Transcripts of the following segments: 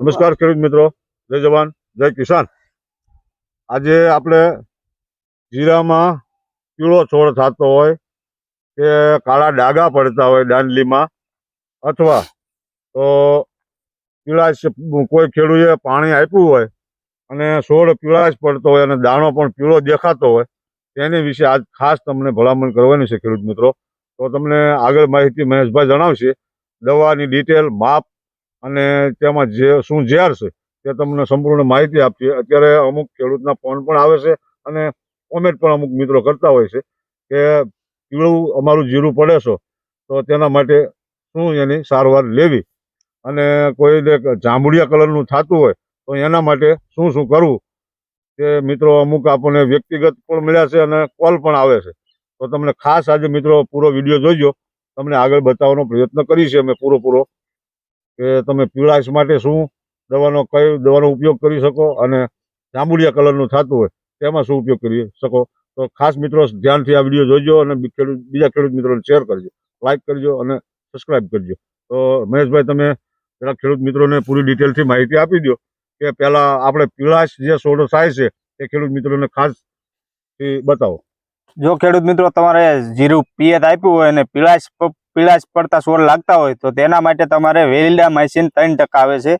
નમસ્કાર ખેડૂત મિત્રો. જય જવાન, જય કિસાન. આજે આપણે જીરામાં પીળો છોડ થતો હોય કે કાળા ડાગા પડતા હોય દાંડલીમાં અથવા તો પીળાશ કોઈ ખેડૂએ પાણી આપ્યું હોય અને છોડ પીળાશ પડતો હોય અને દાણો પણ પીળો દેખાતો હોય, તેની વિશે આજ ખાસ તમને ભલામણ કરવાની છે ખેડૂત મિત્રો. તો તમને આગળ માહિતી મહેશભાઈ જણાવશે. દવાની ડિટેલ માપ અને તેમાં જે શું ઝેર છે, તે તમને સંપૂર્ણ માહિતી આપીએ. અત્યારે અમુક ખેડૂતના ફોન પણ આવે છે અને કોમેન્ટ પણ અમુક મિત્રો કરતા હોય છે કે પીળું અમારું જીરું પડે છે, તો તેના માટે શું એની સારવાર લેવી? અને કોઈને જાંબુડિયા કલરનું થતું હોય, તો એના માટે શું શું કરવું? તે મિત્રો અમુક આપણને વ્યક્તિગત પણ મળ્યા છે અને કોલ પણ આવે છે. તો તમને ખાસ આજે મિત્રો પૂરો વીડિયો જોઈજો. તમને આગળ બતાવવાનો પ્રયત્ન કરીશ અમે પૂરો પૂરો કે તમે પીળાશ માટે શું દવાનો કયો દવાનો ઉપયોગ કરી શકો અને જાંબુડિયા કલરનું થતું હોય, તેમાં શું ઉપયોગ કરી શકો? તો ખાસ મિત્રો ધ્યાનથી આ વીડિયો જોઈજો અને ખેડૂત, બીજા ખેડૂત મિત્રોને શેર કરજો લાઇક કરજો અને સબસ્ક્રાઇબ કરજો. તો મહેશભાઈ, તમે પેલા ખેડૂત મિત્રોને પૂરી ડિટેલથી માહિતી આપી દો કે પહેલાં આપણે પીળાશ જે સોડો થાય છે એ ખેડૂત મિત્રોને ખાસ બતાવો. જો ખેડૂત મિત્રો, તમારે જીરું પિયત આપ્યું હોય અને પીળાશ પીળાશ પડતા છોડ લાગતા હોય તો તેના માટે તમારે વેલિડા માઇસિન ત્રણ ટકા આવે છે.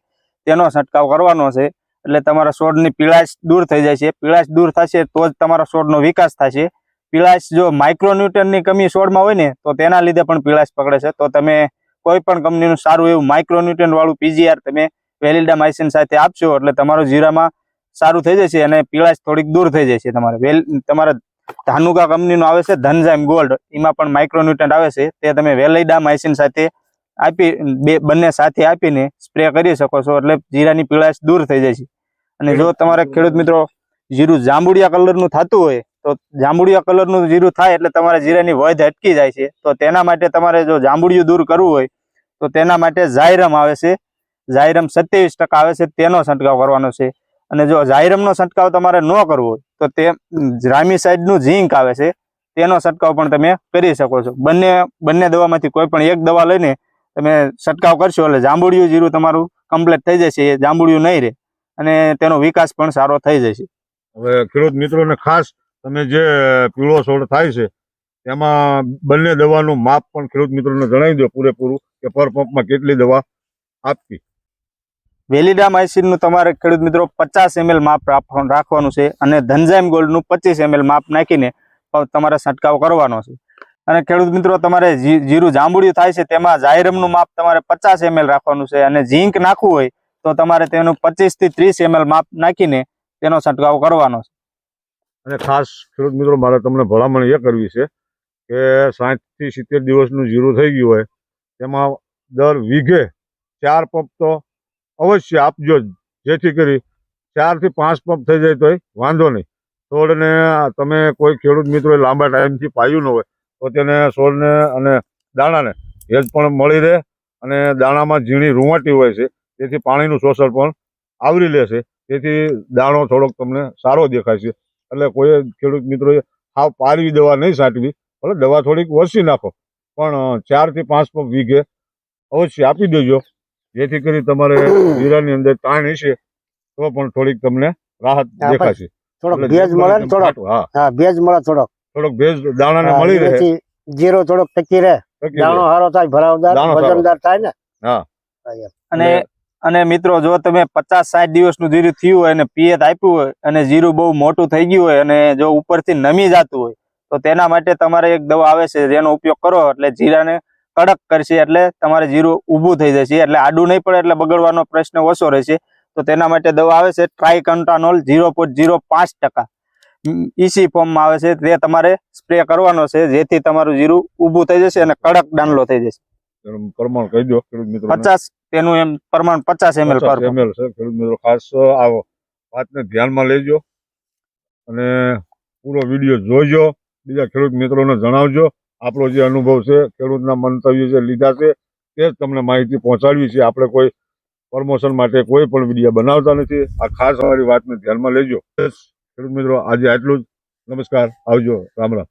તેનો છંટકાવ કરવાનો છે. એટલે તમારા છોડની પીળાશ દૂર થઈ જાય છે. પીળાશ દૂર થશે તો જ તમારા છોડનો વિકાસ થશે. પીળાશ જો માઇક્રોન્યુટનની કમી છોડમાં હોય ને, તો તેના લીધે પણ પીળાશ પકડે છે. તો તમે કોઈ પણ કંપનીનું સારું એવું માઇક્રોન્યુટન વાળું પીજીઆર તમે વેલિડા માઇસિન સાથે આપશો, એટલે તમારું જીરામાં સારું થઈ જશે અને પીળાશ થોડીક દૂર થઈ જશે તમારે. વેલ, તમારે ધાનુકા કંપનીનું આવે છે ધનઝાઇમ ગોલ્ડ. એમાં પણ માઇક્રોન્યુટન્ટ આવે છે. તે તમે વેલૈડા માઇસિન સાથે આપી, બે, બંને સાથે આપીને સ્પ્રે કરી શકો છો. એટલે જીરાની પીળાશ દૂર થઈ જાય છે. અને જો તમારે ખેડૂત મિત્રો જીરું જાંબુડિયા કલરનું થતું હોય, તો જાંબુડિયા કલરનું જીરું થાય એટલે તમારે જીરાની વધ અટકી જાય છે. તો તેના માટે તમારે જો જાંબુડિયું દૂર કરવું હોય, તો તેના માટે ઝાયરમ આવે છે. ઝાયરમ સત્યાવીસ આવે છે. તેનો છંટકાવ કરવાનો છે. અને જો ઝાયરમનો છંટકાવ તમારે ન કરવો હોય તો તે રામી સાઈડનું ઝીંક આવે છે, તેનો છંટકાવ પણ તમે કરી શકો છો. બંને બંને દવામાંથી કોઈ પણ એક દવા લઈને તમે છંટકાવ કરશો એટલે જાંબુડિયું જીરું તમારું કમ્પ્લીટ થઈ જશે, એ જાંબુડિયું નહીં રહે અને તેનો વિકાસ પણ સારો થઈ જશે. હવે ખેડૂત મિત્રોને ખાસ તમે જે પીળો છોડ થાય છે, તેમાં બંને દવાનું માપ પણ ખેડૂત મિત્રોને જણાવી દો પૂરેપૂરું કે પર પંપમાં કેટલી દવા આપવી. વેલિડા માઇસિનનું તમારે ખેડૂત મિત્રો પચાસ એમએલ માપ રાખવા- રાખવાનું છે અને ધનજાઇમ ગોલ્ડનું પચીસ એમએલ માપ નાખીને તમારે છંટકાવ કરવાનો છે. અને ખેડૂત મિત્રો, તમારે જીરું જાંબુડિયું થાય છે, તેમાં જાયરમનું માપ તમારે પચાસ એમએલ રાખવાનું છે અને ઝીંક નાખવું હોય તો તમારે તેનું પચીસથી ત્રીસ એમએલ માપ નાખીને તેનો છંટકાવ કરવાનો છે. અને ખાસ ખેડૂત મિત્રો, મારે તમને ભલામણ એ કરવી છે કે સાઠથી સિત્તેર દિવસનું જીરું થઈ ગયું હોય, તેમાં દર વીઘે ચાર પંપ તો અવશ્ય આપજો જેથી કરી ચારથી પાંચ પંપ થઈ જાય તોય વાંધો નહીં. છોડને તમે કોઈ ખેડૂત મિત્રોએ લાંબા ટાઈમથી પાયું ન હોય, તો તેને છોડને અને દાણાને હેજ પણ મળી રહે અને દાણામાં ઝીણી રૂંવાટી હોય છે, તેથી પાણીનું શોષણ પણ આવરી લે છે. તેથી દાણો થોડોક તમને સારો દેખાય છે. એટલે કોઈ ખેડૂત મિત્રોએ હાવ પારવી દવા નહીં સાટવી, ભલે દવા થોડીક વસી નાખો, પણ ચારથી પાંચ પંપ વીઘે અવશ્ય આપી દેજો. જેથી કરી તમારે જીરાની અંદર તાણ હશે તો પણ થોડીક તમને રાહત દેખાશે. થોડોક ભેજ મળે ને થોડોક. હા. હા ભેજ મળે થોડોક. થોડોક ભેજ દાણાને મળી રહે. જીરો થોડોક ટકી રહે. દાણો સારો થાય ભરાવદાર વજનદાર થાય ને. હા. હા, અને અને મિત્રો જો તમે પચાસ સાઠ દિવસનું જીરું થયું હોય અને પિયત આપ્યું હોય અને જીરું બહુ મોટું થઈ ગયું હોય અને જો ઉપરથી નમી જતું હોય તો તેના માટે તમારે એક દવા આવે છે જેનો ઉપયોગ કરો એટલે જીરાને કડક કરશે એટલે તમારે જીરું ઊભું થઈ જશે. એટલે આડું નહીં પડે એટલે બગડવાનો પ્રશ્ન ઓછો રહેશે. તો તેના માટે દવા આવે છે ટ્રાયકન્ટાનોલ ઝીરો પોઈન્ટ ઝીરો પાંચ ટકા. ઈસી ફોર્મમાં આવે છે. તે તમારે સ્પ્રે કરવાનો છે જેથી તમારું જીરું ઊભું થઈ જશે અને કડક ડાંડલો થઈ જશે. પ્રમાણ કહી દો ખેડૂત મિત્રો. પચાસ તેનું એમ પ્રમાણ પચાસ એમએલ ml છે ખેડૂત મિત્રો. ખાસ આ વાતને ધ્યાનમાં લેજો અને પૂરો વીડિયો જોજો. બીજા ખેડૂત મિત્રોને જણાવજો. આપણો જે અનુભવ છે, ખેડૂતના મંતવ્ય જે લીધા છે, તે જ તમને માહિતી પહોંચાડવી છે. આપણે કોઈ પ્રમોશન માટે કોઈ પણ વીડિયો બનાવતા નથી. આ ખાસ અમારી વાતને ધ્યાનમાં લેજો. ખેડૂત મિત્રો, આજે આટલું જ. નમસ્કાર. આવજો. રામ રામ.